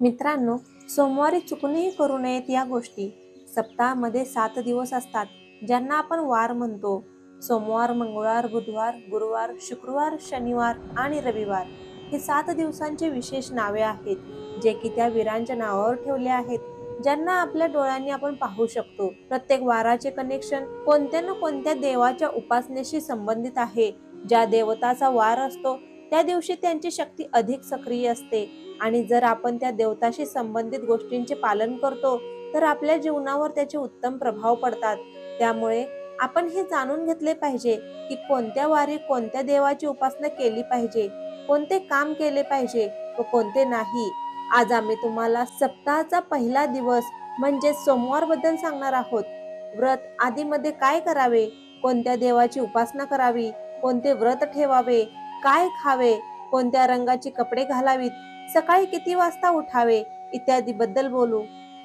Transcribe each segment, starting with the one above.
मित्रांनो सोमवारी चुकूनही करू नयेत या गोष्टी. सप्ताहामध्ये सात दिवस असतात ज्यांना आपण वार म्हणतो. सोमवार मंगळवार बुधवार गुरुवार शुक्रवार शनिवार आणि रविवार हे सात दिवसांचे विशेष नावे आहेत जे की त्या वीरांच्या नावावर ठेवले आहेत ज्यांना आपल्या डोळ्यांनी आपण पाहू शकतो. प्रत्येक वाराचे कनेक्शन कोणत्या ना कोणत्या देवाच्या उपासनेशी संबंधित आहे. ज्या देवताचा वार असतो त्या दिवशी त्यांची शक्ती अधिक सक्रिय असते. आणि जर आपण त्या देवताशी संबंधित गोष्टींचे पालन करतो तर आपल्या जीवनावर त्याचे उत्तम प्रभाव पडतात. त्यामुळे आपण हे जाणून घेतले पाहिजे की कोणत्या वारी कोणत्या देवाची उपासना केली पाहिजे कोणते काम केले पाहिजे व कोणते नाही. आज आम्ही तुम्हाला सप्ताहाचा पहिला दिवस म्हणजे सोमवारबद्दल सांगणार आहोत. व्रत आदीमध्ये काय करावे कोणत्या देवाची उपासना करावी कोणते व्रत ठेवावे काय खावे? कोणत्या रंगाची कपडे घालावीत? सकाळी किती वाजता उठावे? इत्यादी बद्दल बोलू.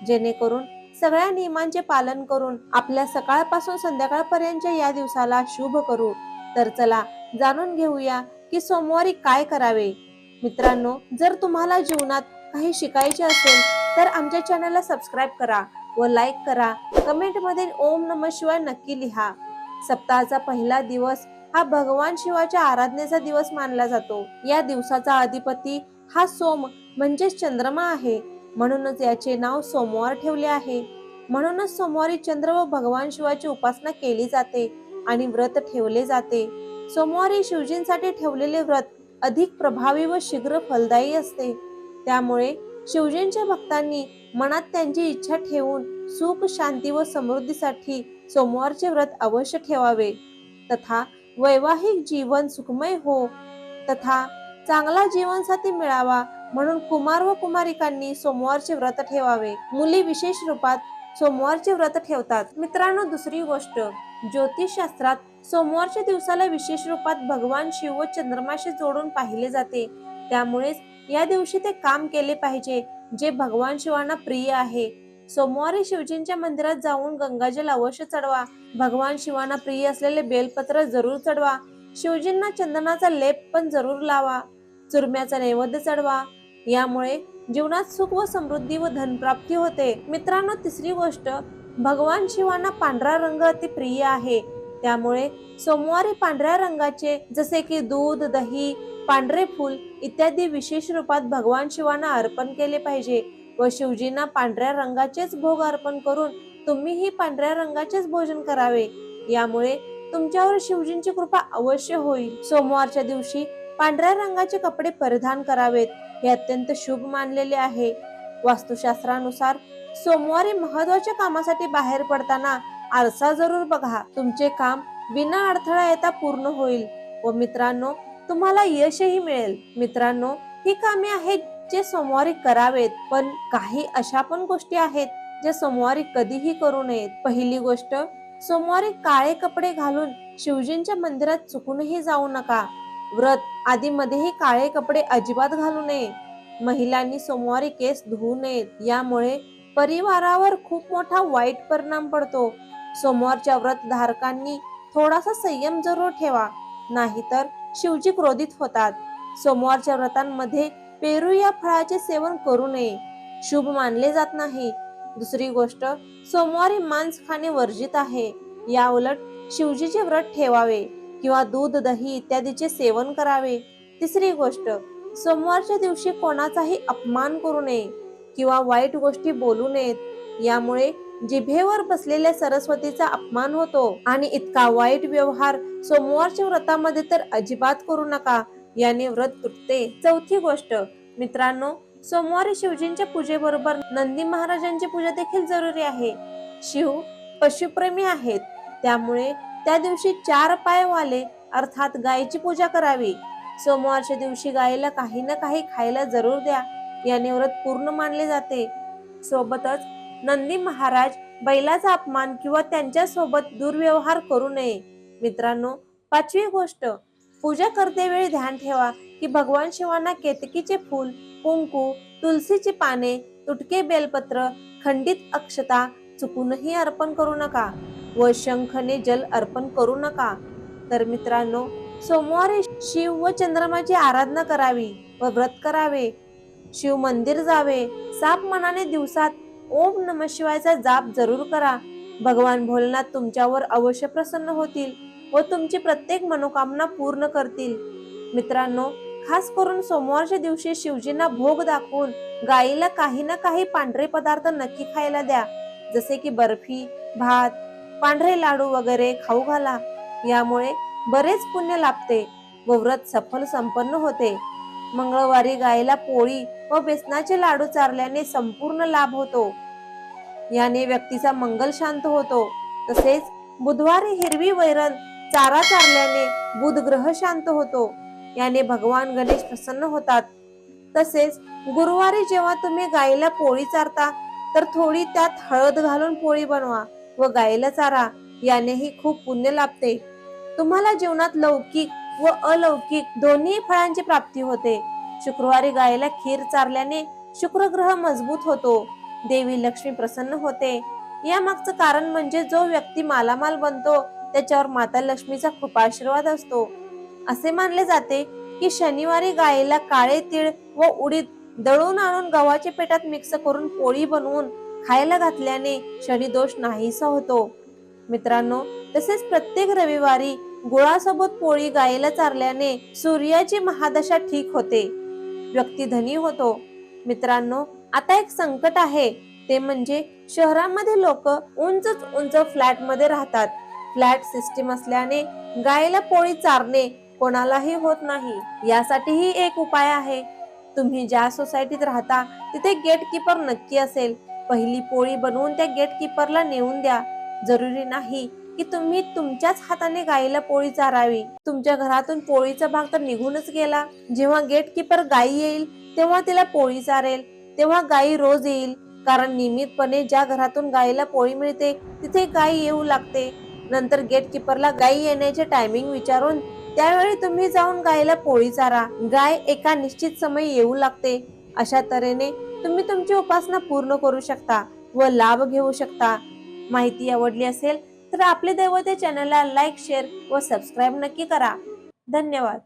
जेणेकरून सगळ्या नियमांचे पालन करून आपल्या सकाळपासून संध्याकाळपर्यंतच्या या दिवसाला शुभ करू. तर चला जाणून घेऊया की सोमवारी काय करावे? मित्रांनो जर तुम्हाला जीवनात काही शिकायचे असेल तर आमच्या चॅनलला सबस्क्राईब करा व लाईक करा. कमेंटमध्ये ओम नम शिवाय नक्की लिहा. सप्ताहाचा पहिला दिवस हा भगवान शिवाच्या आराधनेचा दिवस मानला जातो. या दिवसाचा अधिपती हा सोम म्हणजेच चंद्रमा आहे. म्हणूनच याचे नाव सोमवार ठेवले आहे. म्हणूनच सोमवारी चंद्र व भगवान शिवाची उपासना केली जाते आणि व्रत ठेवले जाते. सोमवारी शिवजींसाठी ठेवलेले व्रत अधिक प्रभावी व शीघ्र फलदायी असते. त्यामुळे शिवजींच्या भक्तांनी मनात त्यांची इच्छा ठेवून सुख शांती व समृद्धीसाठी सोमवारचे व्रत अवश्य ठेवावे. तथा वैवाहिक जीवन सुखमय हो. तथा चांगला जीवनसाथी मिळावा म्हणून कुमार व कुमारिकांनी सोमवारचे व्रत ठेवावे. मुली विशेष रूपात सोमवारचे व्रत ठेवतात. मित्रांनो दुसरी गोष्ट ज्योतिषशास्त्रात सोमवारच्या दिवसाला विशेष रूपात भगवान शिव व चंद्रमाशी जोडून पाहिले जाते. त्यामुळेच या दिवशी ते काम केले पाहिजे जे भगवान शिवांना प्रिय आहे. सोमवारी शिवजींच्या मंदिरात जाऊन गंगाजल अवश्य चढवा. भगवान शिवांना प्रिय असलेले बेलपत्र जरूर चढवा. शिवजींना चंदनाचा लेप पण जरूर लावा. चुरम्याचा नैवेद्य चढवा. यामुळे जीवनात सुख व समृद्धी व धनप्राप्ती होते. मित्रांनो तिसरी गोष्ट भगवान शिवांना पांढरा रंग अति प्रिय आहे. त्यामुळे सोमवारी पांढऱ्या रंगाचे जसे की दूध दही पांढरे फूल इत्यादी विशेष रूपात भगवान शिवांना अर्पण केले पाहिजे. व शिवजींना पांढऱ्या रंगाचेच भोग अर्पण करून तुम्हीही पांढऱ्या रंगाचेच भोजन करावे. यामुळे तुमच्यावर शिवजींची कृपा अवश्य होईल. सोमवारच्या दिवशी पांढऱ्या रंगाचे कपडे परिधान करावेत. हे अत्यंत शुभ मानलेले आहे. वास्तुशास्त्रानुसार सोमवारी महत्त्वाच्या कामासाठी बाहेर पडताना आरसा जरूर बघा. तुमचे काम बिना अडथळा येता पूर्ण होईल. व मित्रांनो तुम्हाला यशही मिळेल. मित्रांनो ही कामे आहेत जे सोमवारी करावेत पण काही अशा पण गोष्टी आहेत जे सोमवारी कधीही करू नयेत. पहिली गोष्ट सोमवारी काळे कपडे घालून शिवजींच्या मंदिरात चुकूनही जाऊ नका. व्रत आदी मध्येही काळे कपडे अजिबात घालू नये. महिलांनी सोमवारी केस धुवू नयेत यामुळे परिवारावर खूप मोठा वाईट परिणाम पडतो. सोमवारच्या व्रत धारकांनी थोडासा संयम जरूर ठेवा नाहीतर शिवजी क्रोधित होतात. सोमवारच्या व्रतांमध्ये पेरू या फळाचे सेवन करू नये. शुभ मानले जात नाही. दुसरी गोष्ट सोमवारी मांस खाणे वर्जित आहे. या उलट शिवजीचे व्रत ठेवावे किंवा दूध दही इत्यादीचे सेवन करावे. तिसरी गोष्ट सोमवारच्या दिवशी कोणाचाही अपमान करू नये किंवा वाईट गोष्टी बोलू नयेत. यामुळे जिभेवर बसलेल्या सरस्वतीचा अपमान होतो. आणि इतका वाईट व्यवहार सोमवारच्या व्रतामध्ये तर अजिबात करू नका. याने व्रत तुटते. चौथी गोष्ट मित्रांनो सोमवारी शिवजींच्या पूजेबरोबर नंदी महाराजांची पूजा देखील जरुरी आहे. शिव पशुप्रेमी आहेत. त्यामुळे त्या दिवशी चार पाय वाले अर्थात गायीची पूजा करावी. सोमवारच्या दिवशी गायीला काही ना काही खायला जरूर द्या. याने व्रत पूर्ण मानले जाते. सोबतच नंदी महाराज बैलाचा अपमान किंवा त्यांच्यासोबत दुर्व्यवहार करू नये. मित्रांनो पाचवी गोष्ट पूजा करते वेळी ध्यान ठेवा की भगवान शिवांना केतकीचे फूल कुंकू तुलसीची पाने तुटके बेलपत्र खंडित अक्षता चुकूनही अर्पण करू नका व शंखने जल अर्पण करू नका. तर मित्रांनो सोमवारी शिव व चंद्रमाची आराधना करावी व व्रत करावे. शिव मंदिर जावे. साप मनाने दिवसात ओम नम शिवायचा जाप जरूर करा. भगवान भोलनाथ तुमच्यावर अवश्य प्रसन्न होतील. व तुमची प्रत्येक मनोकामना पूर्ण करतील. मित्रांनो खास करून सोमवारच्या दिवशी शिवजींना भोग दाखवून गाईला काही ना काही पांढरे पदार्थ नक्की खायला द्या. जसे की बर्फी भात पांढरे लाडू वगैरे खाऊ घाला. यामुळे बरेच पुण्य लाभते व व्रत सफल संपन्न होते. मंगळवारी गायीला पोळी व बेसनाचे लाडू चारल्याने संपूर्ण लाभ होतो. याने व्यक्तीचा मंगल शांत होतो. तसेच बुधवारी हिरवी वैरण चारा चारल्याने बुध ग्रह शांत होतो. याने भगवान गणेश प्रसन्न होतात. तसेच गुरुवारी जेव्हा तुम्ही गायीला पोळी चारता तर थोडी त्यात हळद घालून पोळी बनवा व गायीला चारा. यानेही खूप पुण्य लाभते. तुम्हाला जीवनात लौकिक व अलौकिक दोन्ही फळांची प्राप्ती होते. शुक्रवारी गायीला खीर चारल्याने शुक्रग्रह मजबूत होतो. देवी लक्ष्मी प्रसन्न होते. या मागचं कारण म्हणजे जो व्यक्ती मालामाल बनतो त्याच्यावर माता लक्ष्मीचा खूप आशीर्वाद असतो. असे मानले जाते की शनिवारी गायीला काळे तीळ व उडीद दळून आणून गव्हाच्या पेटात मिक्स करून पोळी बनवून खायला घातल्याने शनिदोष नाहीसा होतो. मित्रांनो तसेच प्रत्येक रविवारी गुळासोबत पोळी गायीला चारल्याने सूर्याची महादशा ठीक होते. व्यक्ती धनी होतो. मित्रांनो आता एक संकट आहे. ते म्हणजे शहरामध्ये लोक उंचच उंच फ्लॅटमध्ये राहतात. फ्लॅट सिस्टीम असल्याने गायीला पोळी चारणे कोणालाही होत नाही. यासाठीही एक उपाय आहे. तुम्ही ज्या सोसायटीत राहता तिथे गेट किपर नक्की असेल. पहिली पोळी बनवून त्या गेट किपरला नेऊन द्या. जरुरी नाही की तुम्ही तुमच्याच हाताने गायीला पोळी चारावी. तुमच्या घरातून पोळीचा भाग तर निघूनच गेला. जेव्हा गेट किपर गायी येईल तेव्हा तिला पोळी चारेल. तेव्हा गायी रोज येईल. कारण नियमितपणे ज्या घरातून गायीला पोळी मिळते तिथे गायी येऊ लागते. नंतर गेट किपरला गायी येण्याचे टायमिंग विचारून त्यावेळी तुम्ही जाऊन गायीला पोळी चारा. गाय एका निश्चित समय येऊ लागते. अशा तऱ्हेने तुम्ही तुमची उपासना पूर्ण करू शकता व लाभ घेऊ शकता. माहिती आवडली असेल तर आपले दैवते चॅनलला लाईक शेअर व सबस्क्राईब नक्की करा. धन्यवाद.